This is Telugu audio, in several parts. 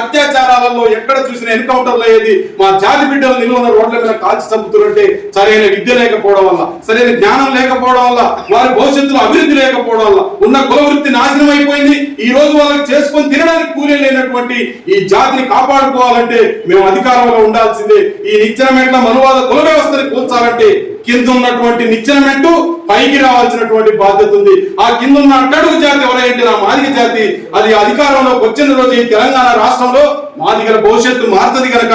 అత్యాచారాలలో ఎక్కడ చూసిన ఎన్కౌంటర్లు అయ్యేది మా జాతి బిడ్డలు నిలువ రోడ్ల మీద కాల్చి చంపుతున్నట్టే సరైన విద్య లేకపోవడం వల్ల సరైన జ్ఞానం లేకపోవడం వల్ల వారి భవిష్యత్తులో అభివృద్ధి లేకపోవడం వల్ల ఉన్న కులవృత్తి నాశనం అయిపోయింది. ఈ రోజు వాళ్ళకి చేసుకొని తినడానికి కూలీ లేనటువంటి ఈ జాతిని కాపాడుకోవాలంటే మేము అధికారంలో ఉండాల్సిందే. ఈ నిచ్చెన మెట్ల మనువాద కుల వ్యవస్థని కూల్చాలంటే కింద ఉన్నటువంటి నిచ్చెన మెట్టు పైకి రావాల్సినటువంటి బాధ్యత ఉంది. ఆ కింద ఉన్న అట్టడుగు జాతి ఎవరైతే నా మాదిగ జాతి అది అధికారంలోకి వచ్చిన రోజు ఈ తెలంగాణ రాష్ట్రంలో మాదిగల భవిష్యత్తు మారుతుంది కనుక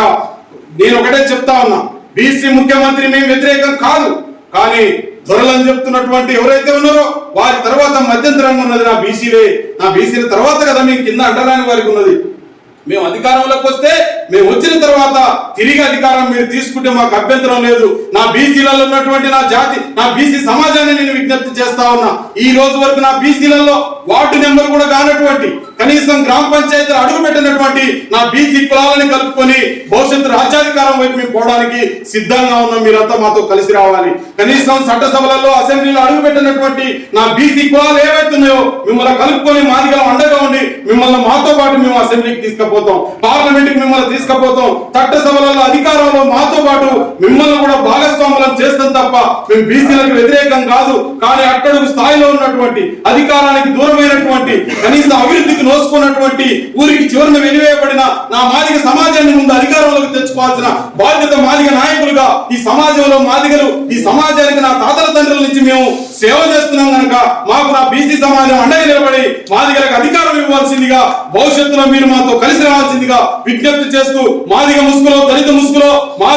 నేను ఒకటే చెప్తా ఉన్నా. బీసీ ముఖ్యమంత్రి మేము వ్యతిరేకం కాదు. కానీ దొరలని చెప్తున్నటువంటి ఎవరైతే ఉన్నారో వారి తర్వాత మధ్యంతరంగా ఉన్నది నా బీసీలే. నా బీసీల తర్వాత కదా మేము కింద అంటరాని వారికి ఉన్నది. మేము అధికారంలోకి వస్తే మేము వచ్చిన తర్వాత తిరిగి అధికారం మీరు తీసుకుంటే మాకు అభ్యంతరం లేదు. నా బీసీలలో ఉన్నటువంటి నా జాతి నా బీసీ సమాజాన్ని నేను విజ్ఞప్తి చేస్తా ఉన్నా. ఈ రోజు వరకు నా బీసీలలో వార్డు నెంబర్ కూడా కానటువంటి కనీసం గ్రామ పంచాయతీలు అడుగు పెట్టినటువంటి నా బీసీ కులాలని కలుపుకొని భవిష్యత్తు రాజ్యాధికారం వైపు మేము పోవడానికి సిద్ధంగా ఉన్నాం. మీరంతా మాతో కలిసి రావాలి. కనీసం చట్టసభలలో అసెంబ్లీలో అడుగు పెట్టినటువంటి నా బీసీ కులాలు ఏవైతున్నాయో మిమ్మల్ని కలుపుకొని మాదిగా అండగా ఉండి మిమ్మల్ని మాతో పాటు మేము అసెంబ్లీకి తీసుకుపోతాం. పార్లమెంట్కి మిమ్మల్ని తీసుకుపోతాం. చట్టసభలలో అధికారంలో మాతో పాటు మిమ్మల్ని కూడా భాగస్వాములను చేస్తాం తప్ప మేము బీసీలకు వ్యతిరేకం కాదు. కానీ అట్టడుగు స్థాయిలో ఉన్నటువంటి అధికారానికి దూరమైనటువంటి కనీసం అభివృద్ధికి ఊరికి చివరిన వెలివేయబడిన నా మాదిగ సమాజాన్ని ముందు అధికారంలోకి తెచ్చుకోవాల్సిన బాధ్యత మాదిగ నాయకులుగా ఈ సమాజంలో మాదిగలు ఈ సమాజానికి నా తాతల తండ్రుల నుంచి మేము సేవ చేస్తున్నాం కనుక మాకు నా బీసీ సమాజం అండగా నిలబడి మాదిగలకు అధికారం ఇవ్వాల్సిందిగా భవిష్యత్తులో మీరు మాతో కలిసి రావాల్సిందిగా విజ్ఞప్తి చేస్తూ మాదిగ ముసుగులో దళిత ముసుగులో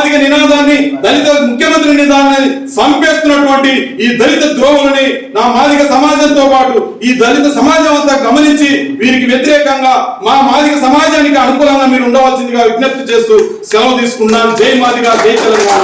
మాదిగ నినాదాన్ని దళిత ముఖ్యమంత్రి నినాదాన్ని సంపేస్తున్నటువంటి ఈ దళిత ద్రోహులని నా మాదిక సమాజంతో పాటు ఈ దళిత సమాజం అంతా గమనించి వీరికి వ్యతిరేకంగా మా మాదిక సమాజానికి అనుకూలంగా మీరు ఉండవలసిందిగా విజ్ఞప్తి చేస్తూ సెలవు తీసుకున్నాను జై మాదిగ జై తెలంగాణ.